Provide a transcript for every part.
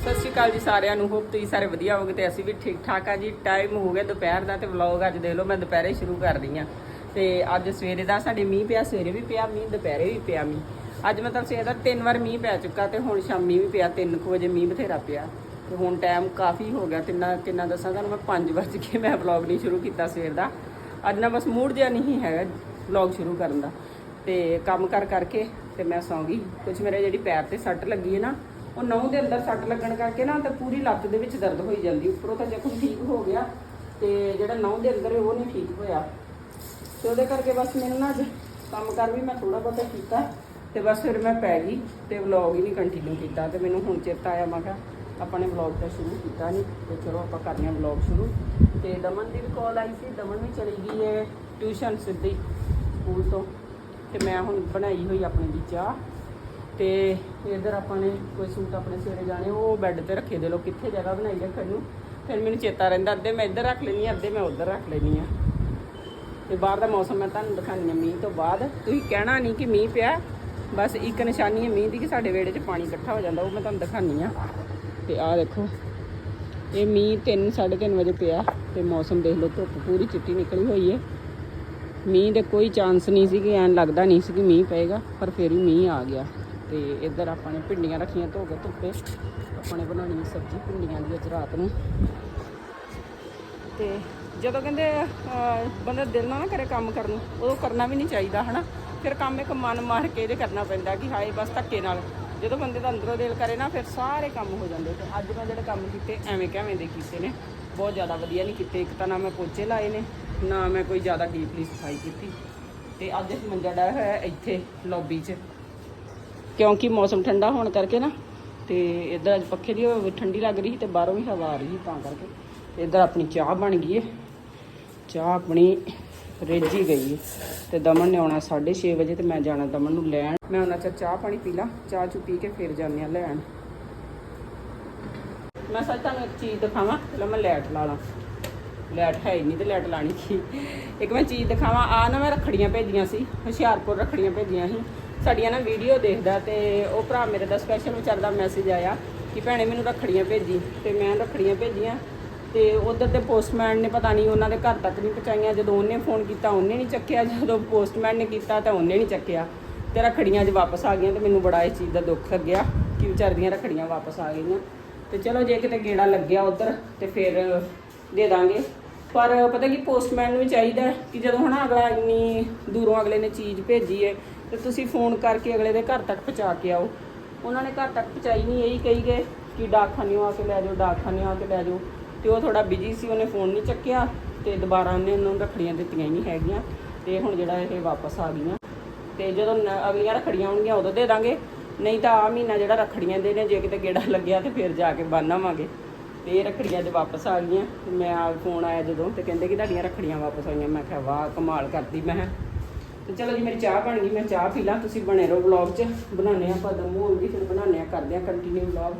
ਸਤਿ ਸ਼੍ਰੀ ਅਕਾਲ ਜੀ ਸਾਰਿਆਂ ਨੂੰ। ਹੋਪ ਤੁਸੀਂ ਸਾਰੇ ਵਧੀਆ ਹੋਵੋਗੇ ਤੇ ਅਸੀਂ ਵੀ ਠੀਕ ਠਾਕ ਆ ਜੀ। ਟਾਈਮ ਹੋ ਗਿਆ ਦੁਪਹਿਰ ਦਾ ਤੇ ਵਲੌਗ ਅੱਜ ਦੇ ਲਓ, ਮੈਂ ਦੁਪਹਿਰੇ ਸ਼ੁਰੂ ਕਰ ਰਹੀ ਆ ਤੇ ਅੱਜ ਸਵੇਰੇ ਦਾ ਸਾਡੇ ਮੀਂਹ ਪਿਆ, ਸਵੇਰੇ ਵੀ ਪਿਆ ਮੀਂਹ, ਦੁਪਹਿਰੇ ਵੀ ਪਿਆ ਮੀਂਹ। ਅੱਜ ਮਤਲਬ ਸਵੇਰ ਦਾ ਤਿੰਨ ਵਾਰ ਮੀਂਹ ਪੈ ਚੁੱਕਾ ਤੇ ਹੁਣ ਸ਼ਾਮੀ ਵੀ ਪਿਆ 3 ਵਜੇ ਮੀਂਹ ਬਥੇਰਾ ਪਿਆ। ਤੇ ਹੁਣ ਟਾਈਮ ਕਾਫੀ ਹੋ ਗਿਆ, ਤਿੰਨਾਂ ਕਿੰਨਾ ਦੱਸਾਂ ਤੁਹਾਨੂੰ ਮੈਂ 5 ਵਜੇ ਕੇ ਮੈਂ ਵਲੌਗ ਨਹੀਂ ਸ਼ੁਰੂ ਕੀਤਾ ਸਵੇਰ ਦਾ। ਅੱਜ ਨਾ ਬਸ ਮੂਡ ਜਿਹਾ ਨਹੀਂ ਹੈਗਾ ਵਲੌਗ ਸ਼ੁਰੂ ਕਰਨ ਦਾ। ਤੇ ਕੰਮ ਕਰ ਕਰਕੇ ਤੇ ਮੈਂ ਸੌਂ ਗਈ। ਕੁਝ ਮੇਰੇ ਜਿਹੜੀ ਪੈਰ ਤੇ ਸੱਟ ਲੱਗੀ ਹੈ ਨਾ ਉਹ ਨਹੁੰ ਦੇ ਅੰਦਰ ਸੱਟ ਲੱਗਣ ਕਰਕੇ ਨਾ ਤਾਂ ਪੂਰੀ ਲੱਤ ਦੇ ਵਿੱਚ ਦਰਦ ਹੋਈ ਜਾਂਦੀ, ਉੱਪਰੋਂ ਤਾਂ ਜ਼ਖਮ ਠੀਕ ਹੋ ਗਿਆ ਤੇ ਜਿਹੜਾ ਨਹੁੰ ਦੇ ਅੰਦਰ ਉਹ ਨਹੀਂ ਠੀਕ ਹੋਇਆ। ਤੇ ਉਹਦੇ ਕਰਕੇ ਬਸ ਮੈਨੂੰ ਨਾ ਅੱਜ ਕੰਮ ਕਰ ਵੀ ਮੈਂ ਥੋੜਾ ਬਹੁਤਾ ਕੀਤਾ ਤੇ ਬਸ ਫਿਰ ਮੈਂ ਪੈ ਗਈ ਤੇ ਵਲੌਗ ਹੀ ਨਹੀਂ ਕੰਟੀਨਿਊ ਕੀਤਾ ਤੇ ਮੈਨੂੰ ਹੁਣ ਚੇਤਾ ਆਇਆ ਮੈਂ ਕਿਹਾ ਆਪਾਂ ਨੇ ਵਲੌਗ ਤਾਂ ਸ਼ੁਰੂ ਕੀਤਾ ਨਹੀਂ ਤੇ ਚਲੋ ਆਪਾਂ ਕਰਦੇ ਹਾਂ ਵਲੌਗ ਸ਼ੁਰੂ। ਤੇ ਦਮਨ ਦੀ ਵੀ ਕਾਲ ਆਈ ਸੀ, ਦਮਨ ਵੀ ਚਲੀ ਗਈ ਹੈ ਟਿਊਸ਼ਨ ਸਿੱਧੀ ਸਕੂਲ ਤੋਂ ਤੇ ਮੈਂ ਹੁਣ ਬਣਾਈ ਹੋਈ ਆਪਣੀ ਦੀ ਚਾਹ। ਤੇ ਇਧਰ ਆਪਾਂ ਨੇ ਕੋਈ ਸੂਟ ਆਪਣੇ ਸਵੇਰੇ ਜਾਣੇ, ਉਹ ਬੈੱਡ ਤੇ ਰੱਖੇ ਦੇ ਲੋ ਕਿੱਥੇ ਜਗ੍ਹਾ ਬਣਾਈ ਰੱਖਣ ਨੂੰ ਫਿਰ ਮੈਨੂੰ ਚੇਤਾ ਰਹਿੰਦਾ, ਅੱਧੇ ਮੈਂ ਇੱਧਰ ਰੱਖ ਲੈਣੀ ਆ, ਅੱਧੇ ਮੈਂ ਉੱਧਰ ਰੱਖ ਲੈਣੀ ਆ। ਤੇ ਬਾਹਰ ਦਾ ਮੌਸਮ ਮੈਂ ਤੁਹਾਨੂੰ ਦਿਖਾਉਂਦੀ ਹਾਂ ਮੀਂਹ ਤੋਂ ਬਾਅਦ। ਤੁਸੀਂ ਕਹਿਣਾ ਨਹੀਂ ਕਿ ਮੀਂਹ ਪਿਆ, ਬਸ ਇੱਕ ਨਿਸ਼ਾਨੀ ਹੈ ਮੀਂਹ ਦੀ ਕਿ ਸਾਡੇ ਵਿਹੜੇ 'ਚ ਪਾਣੀ ਇਕੱਠਾ ਹੋ ਜਾਂਦਾ, ਉਹ ਮੈਂ ਤੁਹਾਨੂੰ ਦਿਖਾਉਂਦੀ ਆ। ਤੇ ਆਹ ਦੇਖੋ, ਇਹ ਮੀਂਹ 3 3:30 ਵਜੇ ਪਿਆ, ਤੇ ਮੌਸਮ ਦੇਖ ਲਓ, ਧੁੱਪ ਪੂਰੀ ਚਿੱਟੀ ਨਿਕਲੀ ਹੋਈ ਹੈ ਮੀਂਹ ਦੇ ਕੋਈ ਚਾਂਸ ਨਹੀਂ ਸੀ ਕਿ ਐਨ ਲੱਗਦਾ ਨਹੀਂ ਸੀ ਕਿ ਮੀਂਹ ਪਏਗਾ, ਪਰ ਫਿਰ ਵੀ ਮੀਂਹ ਆ ਗਿਆ। ਤੇ ਇੱਧਰ ਆਪਾਂ ਨੇ ਭਿੰਡੀਆਂ ਰੱਖੀਆਂ ਧੋ ਕੇ ਧੁੱਪੇ। ਆਪਾਂ ਨੇ ਬਣਾਉਣੀ ਸਬਜ਼ੀ ਭਿੰਡੀਆਂ ਦੀ ਅੱਜ ਰਾਤ ਨੂੰ। ਤੇ ਜਦੋਂ ਕਹਿੰਦੇ ਬੰਦਾ ਦਿਲ ਨਾ ਕਰੇ ਕੰਮ ਕਰਨ ਨੂੰ, ਉਦੋਂ ਕਰਨਾ ਵੀ ਨਹੀਂ ਚਾਹੀਦਾ, ਹਨਾ? ਫਿਰ ਕੰਮ ਇੱਕ ਮਨ ਮਾਰ ਕੇ ਇਹਦੇ ਕਰਨਾ ਪੈਂਦਾ ਕਿ ਹਾਏ, ਬਸ ਧੱਕੇ ਨਾਲ। ਜਦੋਂ ਬੰਦੇ ਦਾ ਅੰਦਰੋਂ ਦਿਲ ਕਰੇ ਨਾ, ਫਿਰ ਸਾਰੇ ਕੰਮ ਹੋ ਜਾਂਦੇ। ਤੇ ਅੱਜ ਮੈਂ ਜਿਹੜੇ ਕੰਮ ਕੀਤੇ, ਐਵੇਂ ਕਿਵੇਂ ਦੇ ਕੀਤੇ ਨੇ। ਬਹੁਤ ਜ਼ਿਆਦਾ ਵਧੀਆ ਨਹੀਂ ਕੀਤੇ। ਇੱਕ ਤਾਂ ਨਾ ਮੈਂ ਪੋਚੇ ਲਾਏ ਨੇ, ਨਾ ਮੈਂ ਕੋਈ ਜ਼ਿਆਦਾ ਡੀਪਲੀ ਸਫ਼ਾਈ ਕੀਤੀ। ਤੇ ਅੱਜ ਮੰਜਾ ਡਾਇਆ ਹੋਇਆ ਇੱਥੇ ਲੌਬੀ 'ਚ। ਕਿਉਂਕਿ ਮੌਸਮ ਠੰਡਾ ਹੋਣ ਕਰਕੇ ਨਾ, ਤੇ ਇੱਧਰ ਅੱਜ ਪੱਖੇ ਦੀ ਹਵਾ ਠੰਡੀ ਲੱਗ ਰਹੀ ਸੀ ਤੇ ਬਾਹਰੋਂ ਵੀ ਹਵਾ ਆ ਰਹੀ ਸੀ ਤਾਂ ਕਰਕੇ। ਤੇ ਇੱਧਰ ਆਪਣੀ ਚਾਹ ਬਣ ਗਈ ਹੈ ਚਾਹ ਆਪਣੀ ਰੇਜੀ ਗਈ ਹੈ ਤੇ ਦਮਨ ਨੇ ਆਉਣਾ 6:30 ਵਜੇ ਤੇ ਮੈਂ ਜਾਣਾ ਦਮਨ ਨੂੰ ਲੈਣ। ਮੈਂ ਉਹਨਾਂ ਚ ਚਾਹ ਪਾਣੀ ਪੀ ਲਾਂ, ਚਾਹ ਚੁ ਪੀ ਕੇ ਫਿਰ ਜਾਂਦੇ ਆ ਲੈਣ। ਮੈਂ ਸੱਚ ਤੁਹਾਨੂੰ ਇੱਕ ਚੀਜ਼ ਦਿਖਾਵਾਂ, ਪਹਿਲਾਂ ਮੈਂ ਲੈਟ ਲਾ ਲਾਂ। ਲੈਟ ਹੈ ਹੀ ਨਹੀਂ ਤੇ ਲੈਟ ਲਾਣੀ ਸੀ ਇੱਕ ਮੈਂ ਚੀਜ਼ ਦਿਖਾਵਾਂ ਆ ਨਾ ਮੈਂ ਰੱਖੜੀਆਂ ਭੇਜੀਆਂ ਸੀ, ਹੁਸ਼ਿਆਰਪੁਰ ਰੱਖੜੀਆਂ ਭੇਜੀਆਂ ਸੀ। ਸਾਡੀਆਂ ਨਾ ਵੀਡੀਓ ਦੇਖਦਾ ਤੇ ਉਹ ਭਰਾ ਮੇਰੇ ਦਾ ਸਪੈਸ਼ਲ ਵਿਚਾਰ ਦਾ ਮੈਸੇਜ ਆਇਆ ਕਿ ਭੈਣੇ ਮੈਨੂੰ ਰੱਖੜੀਆਂ ਭੇਜੀ ਤੇ ਮੈਂ ਰੱਖੜੀਆਂ ਭੇਜੀਆਂ ਤੇ ਉਧਰ ਦੇ ਪੋਸਟਮੈਨ ਨੇ ਪਤਾ ਨਹੀਂ ਉਹਨਾਂ ਦੇ ਘਰ ਤੱਕ ਨਹੀਂ ਪਹੁੰਚਾਈਆਂ। ਜਦੋਂ ਉਹਨੇ ਫੋਨ ਕੀਤਾ, ਉਹਨੇ ਨਹੀਂ ਚੱਕਿਆ। ਜਦੋਂ ਪੋਸਟਮੈਨ ਨੇ ਕੀਤਾ ਤਾਂ ਉਹਨੇ ਨਹੀਂ ਚੱਕਿਆ। ਤੇ ਰੱਖੜੀਆਂ ਅੱਜ ਵਾਪਸ ਆ ਗਈਆਂ ਤੇ ਮੈਨੂੰ ਬੜਾ ਇਸ ਚੀਜ਼ ਦਾ ਦੁੱਖ ਲੱਗਿਆ ਕਿ ਵਿਚਾਰ ਦੀਆਂ ਰੱਖੜੀਆਂ ਵਾਪਸ ਆ ਗਈਆਂ। ਤੇ ਚਲੋ ਜੇ ਕਿਤੇ ਗੇੜਾ ਲੱਗਿਆ ਉਧਰ ਤੇ ਫਿਰ ਦੇ ਦਾਂਗੇ। ਪਰ ਪਤਾ ਕਿ ਪੋਸਟਮੈਨ ਨੂੰ ਚਾਹੀਦਾ ਕਿ ਜਦੋਂ ਹਨਾ ਅਗਲਾ ਇੰਨੀ ਦੂਰੋਂ ਅਗਲੇ ਨੇ ਚੀਜ਼ ਭੇਜੀ ਹੈ ਤੇ ਤੁਸੀਂ ਫੋਨ ਕਰਕੇ ਅਗਲੇ ਦੇ ਘਰ ਤੱਕ ਪਹੁੰਚਾ ਕੇ ਆਓ। ਉਹਨਾਂ ਨੇ ਘਰ ਤੱਕ ਪਹੁੰਚਾਈ ਨਹੀਂ, ਇਹੀ ਕਹੀ ਗਏ ਕਿ ਡਾਕਖਾਨਿਓਂ ਆ ਕੇ ਲੈ ਜਾਓ, ਡਾਕਖਾਨਿਓਂ ਆ ਕੇ ਲੈ ਜਾਓ। ਤੇ ਉਹ ਥੋੜਾ ਬਿਜ਼ੀ ਸੀ, ਉਹਨੇ ਫੋਨ ਨਹੀਂ ਚੱਕਿਆ ਤੇ ਦੁਬਾਰਾ ਉਹਨੇ ਉਹਨੂੰ ਰੱਖੜੀਆਂ ਦਿੱਤੀਆਂ ਹੀ ਨਹੀਂ ਹੈਗੀਆਂ ਤੇ ਹੁਣ ਜਿਹੜਾ ਇਹ ਵਾਪਸ ਆ ਗਈਆਂ। ਤੇ ਜਦੋਂ ਅਗਲੀਆਂ ਰੱਖੜੀਆਂ ਆਉਣਗੀਆਂ, ਉਦੋਂ ਦੇ ਦਾਂਗੇ। ਨਹੀਂ ਤਾਂ ਆ ਮਹੀਨਾ ਜਿਹੜਾ ਰੱਖੜੀਆਂ ਦੇ ਨੇ, ਜੇ ਕਿਤੇ ਗੇੜਾ ਲੱਗਿਆ ਤੇ ਫਿਰ ਜਾ ਕੇ ਬੰਨ ਆਵਾਂਗੇ। ਤੇ ਇਹ ਰੱਖੜੀਆਂ ਅੱਜ ਵਾਪਸ ਆ ਗਈਆਂ ਮੈਂ ਆ ਫੋਨ ਆਇਆ ਜਦੋਂ ਤੇ ਕਹਿੰਦੇ ਕਿ ਤੁਹਾਡੀਆਂ ਰੱਖੜੀਆਂ ਵਾਪਸ ਆਈਆਂ। ਮੈਂ ਕਿਹਾ, ਵਾਹ, ਕਮਾਲ ਕਰਦੀ ਮੈਂ ਕਿਹਾ। ਤੇ ਚਲੋ ਜੀ, ਮੇਰੀ ਚਾਹ ਬਣ ਗਈ, ਮੈਂ ਚਾਹ ਪੀ ਲਾਂ, ਤੁਸੀਂ ਬਣੇ ਰਹੋ ਵਲੌਗ 'ਚ। ਬਣਾਉਂਦੇ ਹਾਂ ਆਪਾਂ ਦਮੂ ਹੋਊਗੀ ਫਿਰ ਬਣਾਉਂਦੇ ਹਾਂ, ਕਰਦੇ ਹਾਂ ਕੰਟੀਨਿਊ ਵਲੌਗ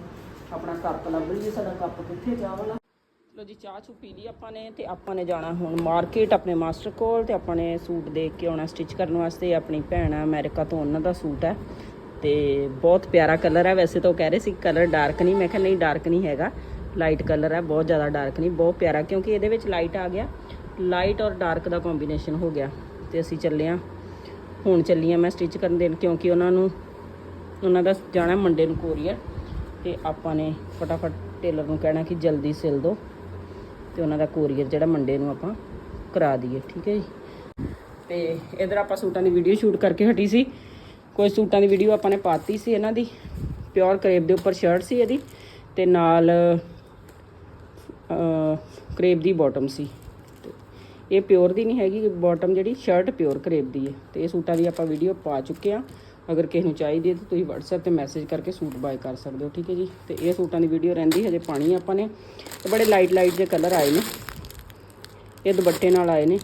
ਆਪਣਾ ਕੱਪ ਲੱਭ ਲਈਏ, ਸਾਡਾ ਕੱਪ ਕਿੱਥੇ ਚਾਹ ਵਾਲਾ? ਚਲੋ ਜੀ, ਚਾਹ ਚੁ ਪੀ ਲਈ ਆਪਾਂ ਨੇ ਤੇ ਆਪਾਂ ਨੇ ਜਾਣਾ ਹੁਣ ਮਾਰਕੀਟ ਆਪਣੇ ਮਾਸਟਰ ਕੋਲ ਤੇ ਆਪਾਂ ਨੇ ਸੂਟ ਦੇਖ ਕੇ ਆਉਣਾ ਸਟਿਚ ਕਰਨ ਵਾਸਤੇ। ਆਪਣੀ ਭੈਣ ਆ ਅਮਰੀਕਾ ਤੋਂ ਉਹਨਾਂ ਦਾ ਸੂਟ ਹੈ ਤੇ ਬਹੁਤ ਪਿਆਰਾ ਕਲਰ ਹੈ। ਵੈਸੇ ਤਾਂ ਉਹ ਕਹਿ ਰਹੇ ਸੀ ਕਲਰ ਡਾਰਕ ਨਹੀਂ। ਮੈਂ ਕਿਹਾ, ਨਹੀਂ ਡਾਰਕ ਨਹੀਂ ਹੈਗਾ। ਲਾਈਟ ਕਲਰ ਹੈ, ਬਹੁਤ ਜ਼ਿਆਦਾ ਡਾਰਕ ਨਹੀਂ, ਬਹੁਤ ਪਿਆਰਾ। ਕਿਉਂਕਿ ਇਹਦੇ ਵਿੱਚ ਲਾਈਟ ਆ ਗਿਆ। ਲਾਈਟ ਔਰ ਡਾਰਕ ਦਾ ਕੰਬੀਨੇਸ਼ਨ ਹੋ ਗਿਆ ਤੇ ਅਸੀਂ ਚੱਲੇ ਹਾਂ ਹੁਣ ਚੱਲੀ ਹਾਂ ਮੈਂ ਸਟਿਚ ਕਰਨ ਦੇਣ ਕਿਉਂਕਿ ਉਹਨਾਂ ਨੂੰ, ਉਹਨਾਂ ਦਾ ਜਾਣਾ ਮੰਡੇ ਨੂੰ ਕੋਰੀਅਰ ਤੇ ਆਪਾਂ ਨੇ ਫਟਾਫਟ ਟੇਲਰ ਨੂੰ ਕਹਿਣਾ ਕਿ ਜਲਦੀ ਸਿਲ ਦਿਓ ਤੇ ਉਹਨਾਂ ਦਾ ਕੋਰੀਅਰ ਜਿਹੜਾ ਮੰਡੇ ਨੂੰ ਆਪਾਂ ਕਰਾ ਦਈਏ, ਠੀਕ ਹੈ ਜੀ? ਤੇ ਇਧਰ ਆਪਾਂ ਸੂਟਾਂ ਦੀ ਵੀਡੀਓ ਸ਼ੂਟ ਕਰਕੇ ਹਟੀ ਸੀ। ਕੋਈ ਸੂਟਾਂ ਦੀ ਵੀਡੀਓ ਆਪਾਂ ਨੇ ਪਾਤੀ ਸੀ ਇਹਨਾਂ ਦੀ ਪਿਓਰ ਕਰੇਬ ਦੇ ਉੱਪਰ ਸ਼ਰਟ ਸੀ ਇਹਦੀ, ਤੇ ਨਾਲ ਕਰੇਬ ਦੀ ਬਾਟਮ ਸੀ। ਇਹ ਪਿਓਰ ਦੀ ਨਹੀਂ ਹੈਗੀ ਬਾਟਮ ਜਿਹੜੀ ਸ਼ਰਟ ਪਿਓਰ ਕਰੇਬ ਦੀ ਹੈ। ਤੇ ਇਹ ਸੂਟਾਂ ਦੀ ਆਪਾਂ ਵੀਡੀਓ ਪਾ ਚੁੱਕੇ ਆ ਅਗਰ ਕਿਸੇ ਨੂੰ ਚਾਹੀਦੀ ਹੈ ਤਾਂ ਤੁਸੀਂ WhatsApp ਤੇ ਮੈਸੇਜ ਕਰਕੇ ਸੂਟ ਬਾਏ ਕਰ ਸਕਦੇ ਹੋ, ਠੀਕ ਹੈ ਜੀ? ਤੇ ਇਹ ਸੂਟਾਂ ਦੀ ਵੀਡੀਓ ਰਹਿੰਦੀ, ਹਜੇ ਪਾਣੀ ਆਪਾਂ ਨੇ। ਤੇ ਬੜੇ ਲਾਈਟ ਲਾਈਟ ਜਿਹੇ ਕਲਰ ਆਏ ਨੇ। ਇਹ ਦੁਪੱਟੇ ਨਾਲ ਆਏ ਨੇ,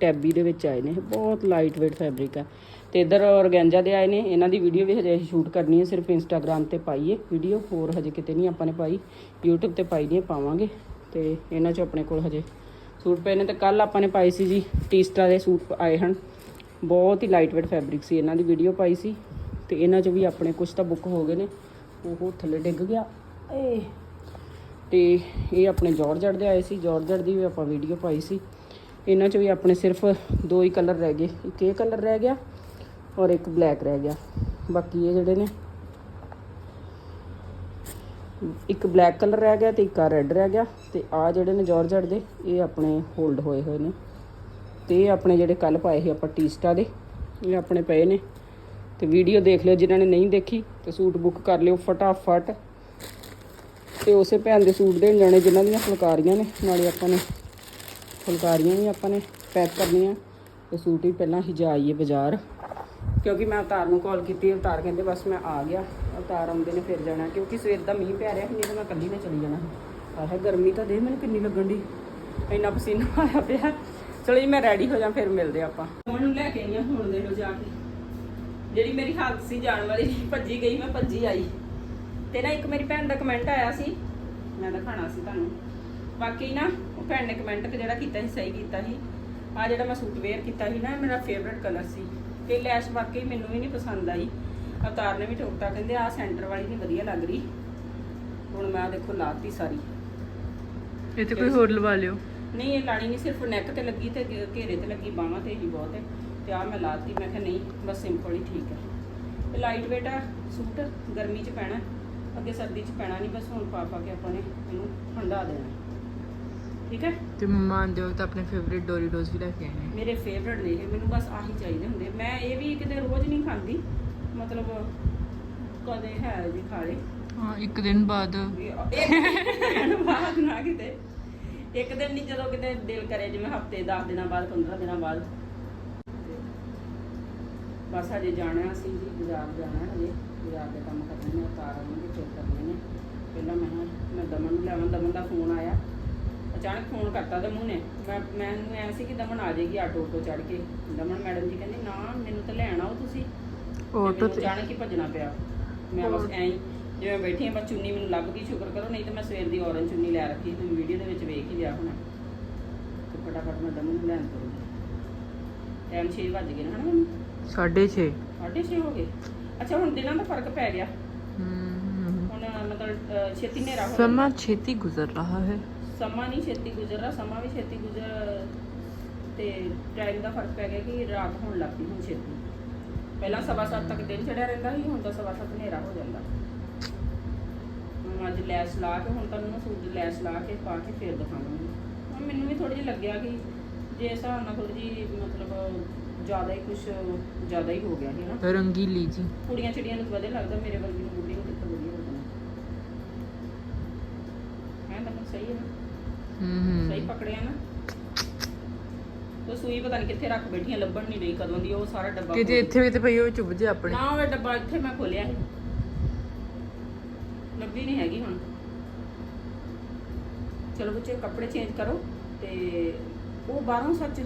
ਟੈਬੀ ਦੇ ਵਿੱਚ ਆਏ ਨੇ। ਇਹ ਬਹੁਤ ਲਾਈਟ weight ਫੈਬਰਿਕ ਹੈ। ਤੇ ਇਧਰ ਔਰਗੈਂਜਾ ਦੇ ਆਏ ਨੇ। ਇਹਨਾਂ ਦੀ ਵੀਡੀਓ ਵੀ ਹਜੇ ਸ਼ੂਟ ਕਰਨੀ ਹੈ, ਸਿਰਫ ਇੰਸਟਾਗ੍ਰam ਤੇ ਪਾਈਏ ਵੀਡੀਓ ਹੋਰ ਹਜੇ ਕਿਤੇ ਨਹੀਂ ਆਪਾਂ ਨੇ ਪਾਈ। YouTube ਤੇ ਪਾਈ ਨਹੀਂ ਪਾਵਾਂਗੇ। ਤੇ ਇਹਨਾਂ ਚੋਂ ਆਪਣੇ ਕੋਲ ਹਜੇ ਸੂਟ ਪਏ ਨੇ ਤੇ ਕੱਲ ਆਪਾਂ ਨੇ ਪਾਈ ਸੀ ਜੀ ਟੀਸਟਾ ਦੇ ਸੂਟ ਆਏ ਹਨ। ਬਹੁਤ ਹੀ ਲਾਈਟ ਵੇਟ ਫੈਬਰਿਕ ਸੀ, ਇਹਨਾਂ ਦੀ ਵੀਡੀਓ ਪਾਈ ਸੀ ਤੇ ਇਹਨਾਂ ਚੋਂ ਵੀ ਆਪਣੇ ਕੁਝ ਤਾਂ ਬੁੱਕ ਹੋ ਗਏ ਨੇ। ਉਹ ਥੱਲੇ ਡਿੱਗ ਗਿਆ। ਏ। ਤੇ ਇਹ ਆਪਣੇ ਜਾਰਜਟ ਦੇ ਆਏ ਸੀ। ਜਾਰਜਟ ਦੀ ਵੀ ਆਪਾਂ ਵੀਡੀਓ ਪਾਈ ਸੀ। ਇਹਨਾਂ 'ਚ ਵੀ ਆਪਣੇ ਸਿਰਫ ਦੋ ਹੀ ਕਲਰ ਰਹਿ ਗਏ। ਇੱਕ ਇਹ ਕਲਰ ਰਹਿ ਗਿਆ ਔਰ ਇੱਕ ਬਲੈਕ ਰਹਿ ਗਿਆ। ਬਾਕੀ ਇਹ ਜਿਹੜੇ ਨੇ ਇੱਕ ਬਲੈਕ ਕਲਰ ਰਹਿ ਗਿਆ ਤੇ ਇੱਕ ਆ ਰੈੱਡ ਰਹਿ ਗਿਆ ਤੇ ਆ ਜਿਹੜੇ ਨੇ ਜਾਰਜਟ ਦੇ, ਇਹ ਆਪਣੇ ਹੋਲਡ ਹੋਏ ਹੋਏ ਨੇ। ਤੇ ਇਹ ਆਪਣੇ ਜਿਹੜੇ ਕੱਲ ਪਾਏ ਸੀ ਆਪਾਂ ਟੀਸਟਾ ਦੇ, ਇਹ ਆਪਣੇ ਪਏ ਨੇ। ਤੇ ਵੀਡੀਓ ਦੇਖ ਲਿਓ ਜਿਨ੍ਹਾਂ ਨੇ ਨਹੀਂ ਦੇਖੀ, ਤੇ ਸੂਟ ਬੁੱਕ ਕਰ ਲਿਓ ਫਟਾਫਟ। ਤੇ ਉਸੇ ਭੈਣ ਦੇ ਸੂਟ ਦੇਣ ਜਾਣੇ ਜਿਨ੍ਹਾਂ ਦੀਆਂ ਫੁਲਕਾਰੀਆਂ ਨੇ, ਨਾਲੇ ਆਪਾਂ ਨੇ ਫੁਲਕਾਰੀਆਂ ਵੀ ਆਪਾਂ ਨੇ ਪੈਕ ਕਰਨੀਆਂ। ਤੇ ਸੂਟ ਵੀ ਪਹਿਲਾਂ ਹੀ ਜਾਈਏ ਬਾਜ਼ਾਰ, ਕਿਉਂਕਿ ਮੈਂ ਅਵਤਾਰ ਨੂੰ ਕਾਲ ਕੀਤੀ ਅਵਤਾਰ ਕਹਿੰਦੇ ਬਸ ਮੈਂ ਆ ਗਿਆ। ਅਵਤਾਰ ਆਉਂਦੇ ਨੇ, ਫਿਰ ਜਾਣਾ, ਕਿਉਂਕਿ ਸਵੇਰ ਦਾ ਮੀਂਹ ਪੈ ਰਿਹਾ ਸੀ, ਨਹੀਂ ਤਾਂ ਮੈਂ ਇਕੱਲੀ ਨੇ ਚਲੀ ਜਾਣਾ ਆਹ ਗਰਮੀ ਤਾਂ ਦੇ ਮੈਨੂੰ ਕਿੰਨੀ ਲੱਗਣ ਦੀ ਇੰਨਾ ਪਸੀਨਾ ਆਇਆ ਪਿਆ ਚਲੋ ਜੀ, ਮੈਂ ਰੈਡੀ ਹੋ ਜਾ, ਫਿਰ ਮਿਲਦੇ ਆਪਾਂ। ਉਹਨੂੰ ਲੈ ਕੇ ਆਈਆਂ ਹੁਣ ਦੇ ਲੋ ਜਾ ਕੇ। ਜਿਹੜੀ ਮੇਰੀ ਹਾਲਤ ਸੀ ਜਾਣ ਵਾਲੀ, ਭੱਜੀ ਗਈ, ਮੈਂ ਭੱਜੀ ਆਈ। ਤੇ ਨਾ ਇੱਕ ਮੇਰੀ ਭੈਣ ਦਾ ਕਮੈਂਟ ਆਇਆ ਸੀ। ਮੈਂ ਦਿਖਾਣਾ ਸੀ ਤੁਹਾਨੂੰ। ਬਾਕੀ ਨਾ, ਉਹ ਭੈਣ ਨੇ ਕਮੈਂਟ ਤੇ ਜਿਹੜਾ ਕੀਤਾ ਸੀ, ਸਹੀ ਕੀਤਾ ਸੀ। ਆ ਜਿਹੜਾ ਮੈਂ ਸੂਟ ਵੇਅਰ ਕੀਤਾ ਸੀ ਨਾ ਮੇਰਾ ਫੇਵਰਿਟ ਕਲਰ ਸੀ। ਤੇ ਲੈਸ਼ ਵਾਕਈ ਮੈਨੂੰ ਵੀ ਨਹੀਂ ਪਸੰਦ ਆਈ। ਅਵਤਾਰ ਨੇ ਵੀ ਟੋਕਤਾ ਕਹਿੰਦੇ ਆ ਸੈਂਟਰ ਵਾਲੀ ਨਹੀਂ ਵਧੀਆ ਲੱਗ ਰਹੀ। ਹੁਣ ਮੈਂ ਦੇਖੋ ਲਾਤੀ ਸਾਰੀ। ਇਹ ਤੇ ਕੋਈ ਹੋਰ ਲਵਾ ਲਿਓ। ਨਹੀਂ ਇਹ ਲਾਣੀ ਨਹੀਂ ਸਿਰਫ ਨੈਕ ਤੇ ਲੱਗੀ ਤੇ ਘੇਰੇ ਤੇ ਲੱਗੀ ਬਾਹਾਂ ਤੇ ਹੀ ਬਹੁਤ ਹੈ। ਤੇ ਆ ਮੈਂ ਲਾਤੀ ਮੈਂ ਕਿਹਾ ਨਹੀਂ ਬਸ ਸਿੰਪਲ ਹੀ ਠੀਕ ਹੈ। ਇਹ ਲਾਈਟ weight ਆ ਸੂਟ ਗਰਮੀ 'ਚ ਪੈਣਾ ਅੱਗੇ ਸਰਦੀ 'ਚ ਪੈਣਾ ਨਹੀਂ ਬਸ ਹੁਣ ਪਾ ਪਾ ਕੇ ਆਪਾਂ ਨੇ ਇਹਨੂੰ ਠੰਡਾ ਦੇਣਾ। ਠੀਕ ਹੈ? ਤੇ ਮੰਮਾ ਆਂਦੇ ਹੋ ਤਾਂ ਆਪਣੇ ਫੇਵਰਿਟ ਡੋਰੀਟੋਸ ਵੀ ਲੈ ਕੇ ਆਏ ਨੇ। ਮੇਰੇ ਫੇਵਰਟ ਨੇ ਇਹ ਮੈਨੂੰ ਬਸ ਆਹੀ ਚਾਹੀਦੇ ਹੁੰਦੇ। ਮੈਂ ਇਹ ਵੀ ਕਿਤੇ ਰੋਜ਼ ਨਹੀਂ ਖਾਂਦੀ ਮਤਲਬ ਕਦੇ ਹੈ ਵੀ ਖਾ ਲੇ ਹਾਂ ਇੱਕ ਦਿਨ ਬਾਅਦ। ਇੱਕ ਦਿਨ ਬਾਅਦ ਨਾ ਕਿਤੇ। ਇੱਕ ਦਿਨ ਨਹੀਂ ਜਦੋਂ ਕਿਤੇ ਦਿਲ ਕਰੇ ਜਿਵੇਂ ਹਫ਼ਤੇ 10 ਦਿਨਾਂ ਬਾਅਦ 15 ਦਿਨਾਂ ਬਾਅਦ। ਬਸ ਹਜੇ ਜਾਣਾ ਅਸੀਂ ਜੀ ਬਾਜ਼ਾਰ ਜਾਣਾ ਹਜੇ। ਬਾਜ਼ਾਰ ਦੇ ਕੰਮ ਕਰਨੇ ਨੇ ਉਤਾਰ ਆਉਣਗੇ ਫਿਰ ਕਰਨੇ ਨੇ। ਪਹਿਲਾਂ ਮੈਂ ਮੈਂ ਦਮਨ ਨੂੰ ਲੈਵਾਂ ਦਮਨ ਦਾ ਫੋਨ ਆਇਆ। ਅਚਾਨਕ ਫੋਨ ਕਰਤਾ ਦਮਨ ਨੇ। ਮੈਂ ਮੈਨੂੰ ਐ ਸੀ ਕਿ ਦਮਨ ਆ ਜਾਏਗੀ ਆਟੋ ਤੋਂ ਚੜ ਕੇ। ਦਮਨ ਮੈਡਮ ਜੀ ਕਹਿੰਦੀ ਨਾ ਮੈਨੂੰ ਤਾਂ ਲੈਣ ਆਓ ਤੁਸੀਂ। ਆਟੋ ਮੈਨੂੰ ਤੇ ਅਚਾਨਕ ਹੀ ਭੱਜਣਾ ਪਿਆ। ਮੈਂ ਬਸ ਐਂ ਹੀ ਜਿਵੇਂ ਬੈਠੀ ਹਾਂ ਬਸ ਚੁੰਨੀ ਮੈਨੂੰ ਲੱਭ ਗਈ ਸ਼ੁਕਰ ਕਰੋ ਨਹੀਂ ਤਾਂ ਮੈਂ ਸਵੇਰ ਦੀ ਔਰਨ ਚੁੰਨੀ ਲੈ ਰੱਖੀ ਤੁਸੀਂ ਵੀਡੀਓ ਦੇ ਵਿੱਚ ਵੇਖ ਹੀ ਲਿਆ ਹੋਣਾ। ਤੇ ਫਟਾਫਟ ਮੈਂ ਦਮਨ ਨੂੰ ਲੈਣ ਤੁਰੂੰਗੀ। ਟਾਈਮ 6 ਵੱਜ ਗਏ ਨਾ ਹਨਾ 6:30 ਸਾਢੇ ਛੇ। ਹੋ ਗਏ? ਅੱਛਾ ਹੁਣ ਦਿਨਾਂ ਦਾ ਫ਼ਰਕ ਪੈ ਗਿਆ। ਹਮ ਹੁਣ ਮਤਲਬ ਅਹ, ਛੇਤੀ ਹਨੇਰਾ ਹੋ ਸਮਾਂ ਛੇਤੀ ਗੁਜ਼ਰ ਰਹਾ ਹੈ। ਸਮਾਂ ਨਹੀਂ ਛੇਤੀ ਗੁਜ਼ਰ ਰਿਹਾ ਸਮਾਂ ਵੀ ਛੇਤੀ ਗੁਜ਼ਰ ਤੇ ਟਾਈਮ ਦਾ ਫ਼ਰਕ ਪੈ ਗਿਆ ਕਿ ਰਾਤ ਹੋਣ ਲੱਗ ਪਈ ਹੁਣ ਛੇਤੀ। ਪਹਿਲਾਂ ਸਵਾ ਸੱਤ ਤੱਕ ਦਿਨ ਚੜਿਆ ਰਹਿੰਦਾ ਸੀ ਹੁਣ ਤਾਂ ਸਵਾ ਸੱਤ ਹਨੇਰਾ ਹੋ ਜਾਂਦਾ। ਹੁਣ ਅੱਜ ਲੈਸ ਲਾ ਕੇ ਹੁਣ ਤੁਹਾਨੂੰ ਨਾ ਸੂਟ ਲੈਸ ਲਾ ਕੇ ਪਾ ਕੇ ਫੇਰ ਦਿਖਾਵਾਂਗੀ। ਹੁਣ ਮੈਨੂੰ ਵੀ ਥੋੜੀ ਜਿਹੀ ਲੱਗਿਆ ਕਿ ਜੇ ਇਸ ਹਿਸਾਬ ਨਾਲ ਥੋੜੀ ਜਿਹੀ ਮਤਲਬ ਜ਼ਿਆਦਾ ਹੀ ਕੁਝ ਜ਼ਿਆਦਾ ਹੀ ਹੋ ਗਿਆ ਸੀ ਨਾ। ਰੰਗੀਲੀ ਜੀ। ਕੁੜੀਆਂ ਚਿੜੀਆਂ ਨੂੰ ਵਧੀਆ ਲੱਗਦਾ ਮੇਰੇ ਵਰਗੀ ਨੂੰ ਬੁੱਢੀ ਨੂੰ ਕਿੱਥੇ ਵਧੀਆ ਲੱਗਣਾ ਮੈਂ ਤਾਂ ਸਹੀ ਹੈ ਨਾ? ਹਮ ਸਹੀ ਹਮ ਪਕੜਿਆ ਨਾ? ਉਹ ਸੂਈ ਪਤਾ ਨਹੀਂ ਕਿੱਥੇ ਰੱਖ ਬੈਠੀਆਂ ਲੱਭਣ ਨਹੀਂ ਰਹੀ ਕਦੋਂ ਦੀ ਉਹ ਸਾਰਾ ਡੱਬਾ ਇੱਥੇ ਵੀ ਤੇ ਪਈ ਹੋਈ ਚੁੱਭ ਜੇ ਆਪਣੇ। ਨਾ ਉਹ ਡੱਬਾ ਇੱਥੇ ਮੈਂ ਖੋਲਿਆ ਸੀ। ਲੱਭੀ ਨਹੀਂ ਹੈਗੀ ਹੁਣ। ਚਲੋ ਬੱਚੇ ਕੱਪੜੇ ਚੇਂਜ ਕਰੋ ਤੇ ਉਹ ਬਾਹਰੋਂ ਸੱਚ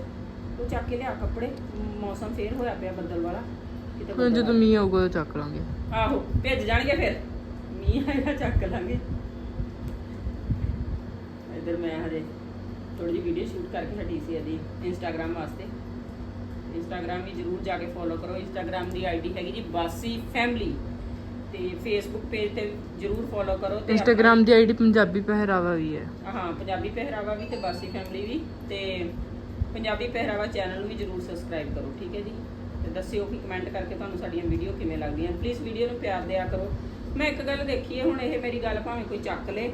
ਉਹ ਚੱਕ ਕੇ ਲਿਆ ਕੱਪੜੇ ਮੌਸਮ ਫੇਰ ਹੋਇਆ ਪਿਆ ਬੱਦਲ ਵਾਲਾ। ਕਿਤੇ ਹੁਣ ਜਦੋਂ ਮੀਂਹ ਆਊਗਾ ਤਾਂ ਚੱਕ ਲਾਂਗੇ। ਆਹੋ ਭੇਜ ਜਾਣਗੇ ਫਿਰ। ਮੀਂਹ ਆਏਗਾ ਚੱਕ ਲਾਂਗੇ। ਇਧਰ ਮੈਂ ਹਜੇ ਥੋੜੀ ਜਿਹੀ ਵੀਡੀਓ ਸ਼ੂਟ ਕਰਕੇ ਹਟੀ ਸੀ ਇਹਦੀ ਇੰਸਟਾਗ੍ਰam ਵਾਸਤੇ। ਇੰਸਟਾਗ੍ਰam ਵੀ ਜਰੂਰ ਜਾ ਕੇ ਫੋਲੋ ਕਰੋ। ਇੰਸਟਾਗ੍ਰam ਦੀ ਆਈਡੀ ਹੈਗੀ ਜੀ ਬਾਸੀ ਫੈਮਿਲੀ ਤੇ ਫੇਸਬੁੱਕ ਪੇਜ ਤੇ ਜਰੂਰ ਫੋਲੋ ਕਰੋ ਤੇ ਇੰਸਟਾਗ੍ਰam ਦੀ ਆਈਡੀ ਪੰਜਾਬੀ ਪਹਿਰਾਵਾ ਵੀ ਹੈ। ਹਾਂ ਪੰਜਾਬੀ ਪਹਿਰਾਵਾ ਵੀ ਤੇ ਬਾਸੀ ਫੈਮਿਲੀ ਵੀ। ਤੇ ਪੰਜਾਬੀ ਪਹਿਰਾਵਾ ਚੈਨਲ ਨੂੰ ਵੀ ਜਰੂਰ ਸਬਸਕ੍ਰਾਈਬ ਕਰੋ ਠੀਕ ਹੈ ਜੀ? ਤੇ ਦੱਸਿਓ ਕਿ ਕਮੈਂਟ ਕਰਕੇ ਤੁਹਾਨੂੰ ਸਾਡੀਆਂ ਵੀਡੀਓ ਕਿਵੇਂ ਲੱਗਦੀਆਂ। ਪਲੀਜ਼ ਵੀਡੀਓ ਨੂੰ ਪਿਆਰ ਦਿਆ ਕਰੋ। ਮੈਂ ਇੱਕ ਗੱਲ ਦੇਖੀ ਹੈ ਹੁਣ ਇਹ ਮੇਰੀ ਗੱਲ ਭਾਵੇਂ ਕੋਈ ਚੱਕ ਲੇ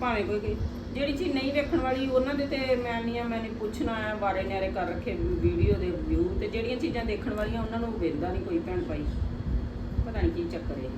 ਭਾਵੇਂ ਕੋਈ ਕੋਈ- ਜਿਹੜੀ ਚੀਜ਼ ਨਹੀਂ ਵੇਖਣ ਵਾਲੀ, ਉਹਨਾਂ ਦੇ ਤੇ ਮੈਂ ਨਹੀਂ ਆ, ਮੈਂ ਪੁੱਛਣਾ ਆ ਬਾਰੇ ਨਿਆਰੇ ਕਰ ਰੱਖੇ ਵੀਡੀਓ ਦੇ ਵਿਊ ਤੇ ਜਿਹੜੀਆਂ ਚੀਜ਼ਾਂ ਦੇਖਣ ਵਾਲੀਆਂ, ਉਹਨਾਂ ਨੂੰ ਵੇਖਦਾ ਨਹੀਂ ਕੋਈ ਭੈਣ ਭਾਈ। ਪਤਾ ਨਹੀਂ ਕੀ ਚੱਕਰ ਹੈ